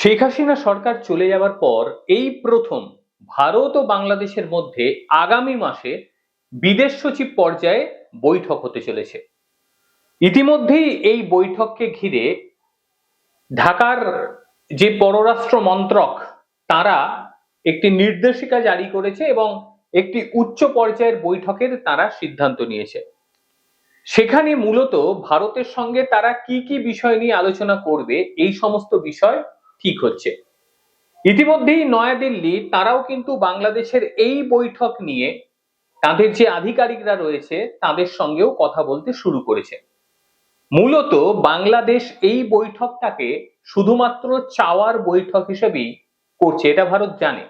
শেখ হাসিনা সরকার চলে যাওয়ার পর এই প্রথম ভারত ও বাংলাদেশের মধ্যে আগামী মাসে বিদেশ সচিব পর্যায়ে বৈঠক হতে চলেছে। ইতিমধ্যেই এই বৈঠককে ঘিরে ঢাকার যে পররাষ্ট্র মন্ত্রক, তারা একটি নির্দেশিকা জারি করেছে এবং একটি উচ্চ পর্যায়ের বৈঠকের তারা সিদ্ধান্ত নিয়েছে। সেখানে মূলত ভারতের সঙ্গে তারা কি কি বিষয় নিয়ে আলোচনা করবে, এই সমস্ত বিষয় ঠিক হচ্ছে। ইতিমধ্যেই নয়াদিল্লি, তারাও কিন্তু বাংলাদেশের এই বৈঠক নিয়ে তাদের যে আধিকারিকরা রয়েছে, তাদের সঙ্গেও কথা বলতে শুরু করেছে। মূলত বাংলাদেশ এই বৈঠকটাকে শুধুমাত্র চাওয়ার বৈঠক হিসেবেই করছে, এটা ভারত জানে।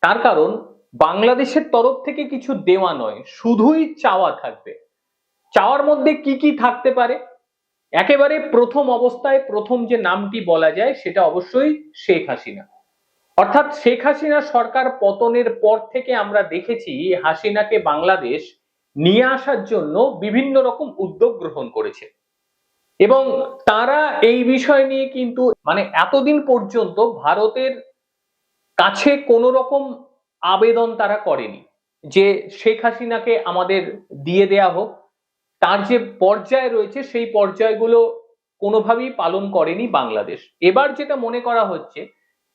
তার কারণ, বাংলাদেশের তরফ থেকে কিছু দেওয়া নয়, শুধুই চাওয়া থাকবে। চাওয়ার মধ্যে কি কি থাকতে পারে একেবারে প্রথম অবস্থায় প্রথম যে নামটি বলা যায় সেটা অবশ্যই শেখ হাসিনা। অর্থাৎ শেখ হাসিনা সরকার পতনের পর থেকে আমরা দেখেছি হাসিনাকে বাংলাদেশ নিয়ে আসার জন্য বিভিন্ন রকম উদ্যোগ গ্রহণ করেছে। এবং তারা এই বিষয় নিয়ে কিন্তু মানে এতদিন পর্যন্ত ভারতের কাছে কোনো রকম আবেদন তারা করেনি যে শেখ হাসিনাকে আমাদের দিয়ে দেয়া হোক। তার যে পর্যায় রয়েছে, সেই পর্যায়গুলো কোনোভাবেই পালন করেনি বাংলাদেশ। এবার যেটা মনে করা হচ্ছে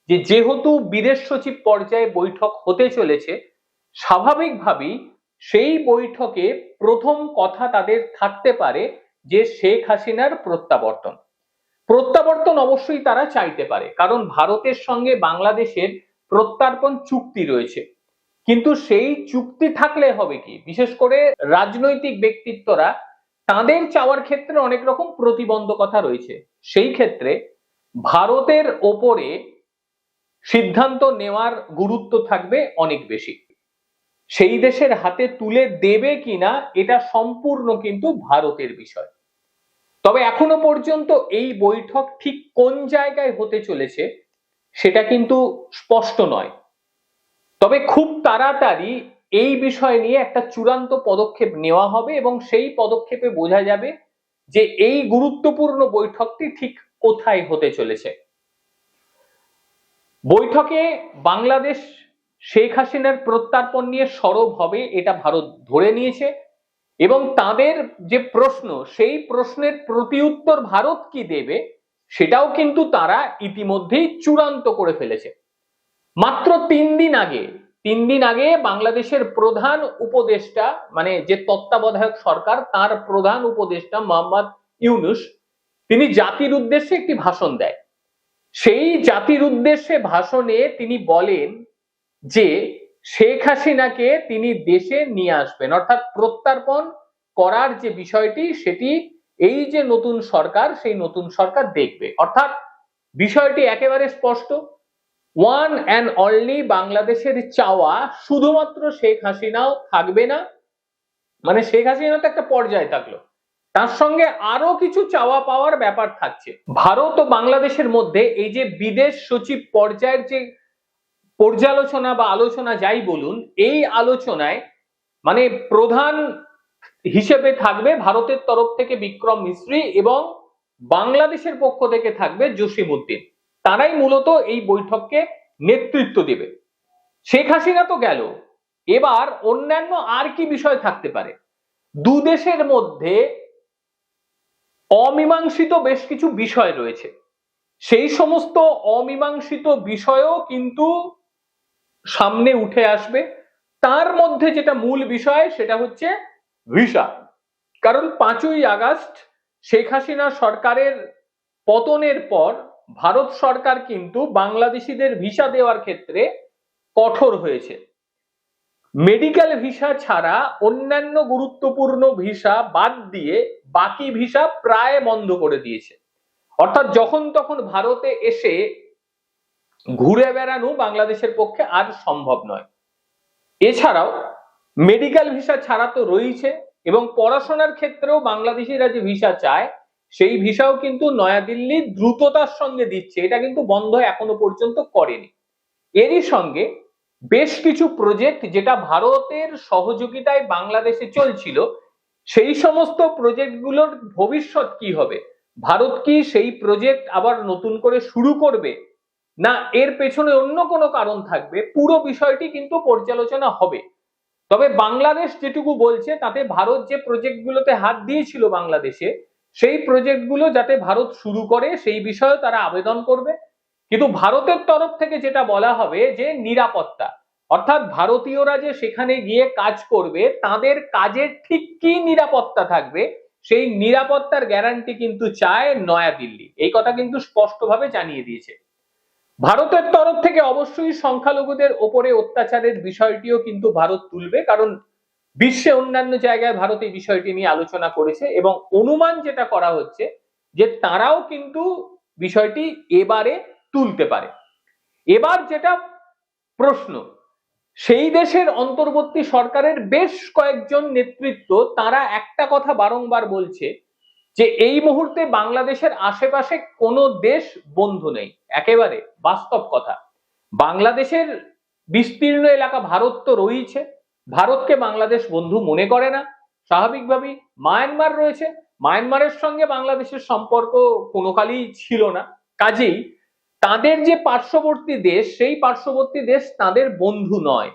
যে, যেহেতু বিদেশ সচিব পর্যায়ে বৈঠক হতে চলেছে, স্বাভাবিকভাবেই সেই বৈঠকে প্রথম কথা তাদের থাকতে পারে যে, শেখ হাসিনার প্রত্যাবর্তন। প্রত্যাবর্তন অবশ্যই তারা চাইতে পারে, কারণ ভারতের সঙ্গে বাংলাদেশের প্রত্যার্পণ চুক্তি রয়েছে। কিন্তু সেই চুক্তি থাকলে হবে কি? বিশেষ করে রাজনৈতিক ব্যক্তিত্বরা তাদের চাওয়ার ক্ষেত্রে অনেক রকম প্রতিবন্ধকতা রয়েছে। সেই ক্ষেত্রে ভারতের ওপরে সিদ্ধান্ত নেওয়ার গুরুত্ব থাকবে অনেক বেশি। সেই দেশের হাতে তুলে দেবে কিনা, এটা সম্পূর্ণ কিন্তু ভারতের বিষয়। তবে এখনও পর্যন্ত এই বৈঠক ঠিক কোন জায়গায় হতে চলেছে, সেটা কিন্তু স্পষ্ট নয়। তবে খুব তাড়াতাড়ি এই বিষয় নিয়ে একটা চূড়ান্ত পদক্ষেপ নেওয়া হবে এবং সেই পদক্ষেপে বোঝা যাবে যে এই গুরুত্বপূর্ণ বৈঠকটি ঠিক কোথায় হতে চলেছে। বৈঠকে বাংলাদেশ শেখ হাসিনার প্রত্যার্পণ নিয়ে সরব হবে এটা ভারত ধরে নিয়েছে এবং তাদের যে প্রশ্ন, সেই প্রশ্নের প্রতিউত্তর ভারত কি দেবে সেটাও কিন্তু তারা ইতিমধ্যেই চূড়ান্ত করে ফেলেছে। মাত্র তিন দিন আগে, তিন দিন আগে বাংলাদেশের প্রধান উপদেষ্টা মানে যে তত্ত্বাবধায়ক সরকার, তার প্রধান উপদেষ্টা মোহাম্মদ ইউনুস, তিনি জাতির উদ্দেশ্যে একটি ভাষণ দেয়। সেই জাতির উদ্দেশ্যে ভাষণে তিনি বলেন যে, শেখ হাসিনাকে তিনি দেশে নিয়ে আসবেন। অর্থাৎ প্রত্যার্পণ করার যে বিষয়টি, সেটি এই যে নতুন সরকার, সেই নতুন সরকার দেখবে। অর্থাৎ বিষয়টি একেবারে স্পষ্ট। ওয়ান অ্যান্ড অনলি বাংলাদেশের চাওয়া শুধুমাত্র শেখ হাসিনাও থাকবে না। মানে শেখ হাসিনা তো একটা পর্যায়ে থাকল। তার সঙ্গে আরও কিছু চাওয়া পাওয়ার ব্যাপার থাকছে। ভারত ও বাংলাদেশের মধ্যে এই যে বিদেশ সচিব পর্যায়ের যে পর্যালোচনা বা আলোচনা যাই বলুন, এই আলোচনায় মানে প্রধান হিসেবে থাকবে ভারতের তরফ থেকে বিক্রম মিশ্রি এবং বাংলাদেশের পক্ষ থেকে থাকবে জসিম উদ্দিন তারাই মূলত এই বৈঠককে নেতৃত্ব দেবে। শেখ হাসিনা তো গেল। এবার অন্যান্য আর কি বিষয় থাকতে পারে? দু দেশের মধ্যে অমীমাংসিত বেশ কিছু বিষয় রয়েছে। সেই সমস্ত অমীমাংসিত বিষয়ও কিন্তু সামনে উঠে আসবে। তার মধ্যে যেটা মূল বিষয় সেটা হচ্ছে ভিসা। কারণ পাঁচই আগস্ট শেখ হাসিনা সরকারের পতনের পর ভারত সরকার কিন্তু বাংলাদেশিদের ভিসা দেওয়ার ক্ষেত্রে কঠোর হয়েছে। মেডিকেল ভিসা ছাড়া অন্যান্য গুরুত্বপূর্ণ ভিসা বাদ দিয়ে বাকি ভিসা প্রায় বন্ধ করে দিয়েছে। অর্থাৎ যখন তখন ভারতে এসে ঘুরে বেড়ানো বাংলাদেশের পক্ষে আর সম্ভব নয়। এছাড়াও মেডিকেল ভিসা ছাড়া তো রয়েছে এবং পড়াশোনার ক্ষেত্রেও বাংলাদেশিরা যে ভিসা চায় সেই ভিসাও কিন্তু নয়াদিল্লি দ্রুততার সঙ্গে দিচ্ছে, এটা কিন্তু বন্ধ এখনও পর্যন্ত করেনি। এরই সঙ্গে বেশ কিছু প্রজেক্ট যেটা ভারতের সহযোগিতায় বাংলাদেশে চলছিল, সেই সমস্ত প্রজেক্টগুলোর ভবিষ্যৎ কি হবে? ভারত কি সেই প্রজেক্ট আবার নতুন করে শুরু করবে? না, এর পেছনে অন্য কোনো কারণ থাকবে? পুরো বিষয়টি কিন্তু পর্যালোচনা হবে। তবে বাংলাদেশ যেটুকু বলছে, তাতে ভারত যে প্রজেক্টগুলোতে হাত দিয়েছিল বাংলাদেশে সেই প্রজেক্টগুলো যাতে ভারত শুরু করে, সেই বিষয়ে তারা আবেদন করবে। কিন্তু ভারতের তরফ থেকে যেটা বলা হবে যে নিরাপত্তা। অর্থাৎ ভারতীয়রা যে সেখানে গিয়ে কাজ করবে, তাদের কাজের ঠিক কি নিরাপত্তা থাকবে, সেই নিরাপত্তার গ্যারান্টি কিন্তু চায় নয়াদিল্লি। এই কথা কিন্তু স্পষ্টভাবে জানিয়ে দিয়েছে। ভারতের তরফ থেকে অবশ্যই সংখ্যালঘুদের ওপরে অত্যাচারের বিষয়টিও কিন্তু ভারত তুলবে, কারণ বিশ্বে অন্যান্য জায়গায় ভারত এই বিষয়টি নিয়ে আলোচনা করেছে এবং অনুমান যেটা করা হচ্ছে যে তারাও কিন্তু বিষয়টি এবারে তুলতে পারে। এবার যেটা প্রশ্ন, সেই দেশের অন্তর্বর্তী সরকারের বেশ কয়েকজন নেতৃত্ব তারা একটা কথা বারংবার বলছে যে এই মুহূর্তে বাংলাদেশের আশেপাশে কোনো দেশ বন্ধু নেই। একেবারে বাস্তব কথা। বাংলাদেশের বিস্তীর্ণ এলাকা ভারত তো রয়েছে। ভারতকে বাংলাদেশ বন্ধু মনে করে না। স্বাভাবিকভাবেই মায়ানমার রয়েছে। মায়ানমারের সঙ্গে বাংলাদেশের সম্পর্ক কোনো কালই ছিল না। কাজেই তাদের যে পার্শ্ববর্তী দেশ, সেই পার্শ্ববর্তী দেশ তাদের বন্ধু নয়।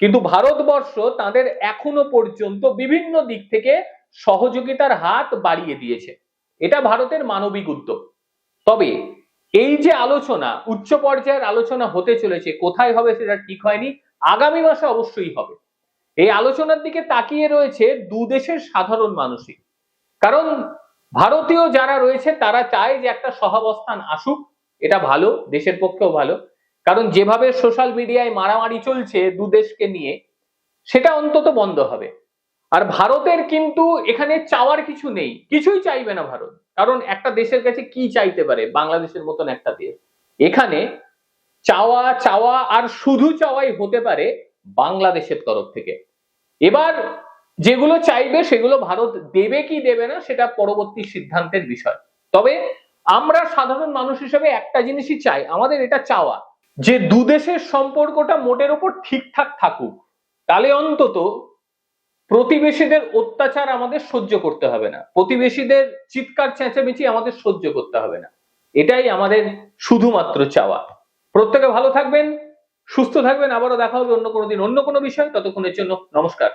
কিন্তু ভারতবর্ষ তাদের এখনও পর্যন্ত বিভিন্ন দিক থেকে সহযোগিতার হাত বাড়িয়ে দিয়েছে। এটা ভারতের মানবিক উদ্যোগ। তবে এই যে আলোচনা, উচ্চ পর্যায়ের আলোচনা হতে চলেছে, কোথায় হবে সেটা ঠিক হয়নি। আগামী মাসে অবশ্যই হবে। এই আলোচনার দিকে তাকিয়ে রয়েছে দু দেশের সাধারণ মানুষই। কারণ ভারতীয় যারা রয়েছে, তারা চায় যে একটা সহাবস্থান আসুক। এটা ভালো, দেশের পক্ষেও ভালো। কারণ যেভাবে সোশ্যাল মিডিয়ায় মারামারি চলছে দু দেশকে নিয়ে, সেটা অন্তত বন্ধ হবে। আর ভারতের কিন্তু এখানে চাওয়ার কিছু নেই। কিছুই চাইবে না ভারত। কারণ একটা দেশের কাছে কি চাইতে পারে? বাংলাদেশের মতন একটা দেশ। এখানে চাওয়া চাওয়া আর শুধু চাওয়াই হতে পারে বাংলাদেশের তরফ থেকে। এবার যেগুলো চাইবে সেগুলো ভারত দেবে কি দেবে না সেটা পরবর্তী সিদ্ধান্তের বিষয়। তবে আমরা সাধারণ মানুষ হিসেবে একটা জিনিসই চাই, আমাদের এটা চাওয়া যে দু দেশের সম্পর্কটা মোটের ওপর ঠিকঠাক থাকুক। তাহলে অন্তত প্রতিবেশীদের অত্যাচার আমাদের সহ্য করতে হবে না। প্রতিবেশীদের চিৎকার, চেঁচামেচি আমাদের সহ্য করতে হবে না। এটাই আমাদের শুধুমাত্র চাওয়া। প্রত্যেকে ভালো থাকবেন, সুস্থ থাকবেন, আবারও দেখা হবে অন্য কোনো দিন অন্য কোনো বিষয়। ততক্ষণের জন্য নমস্কার।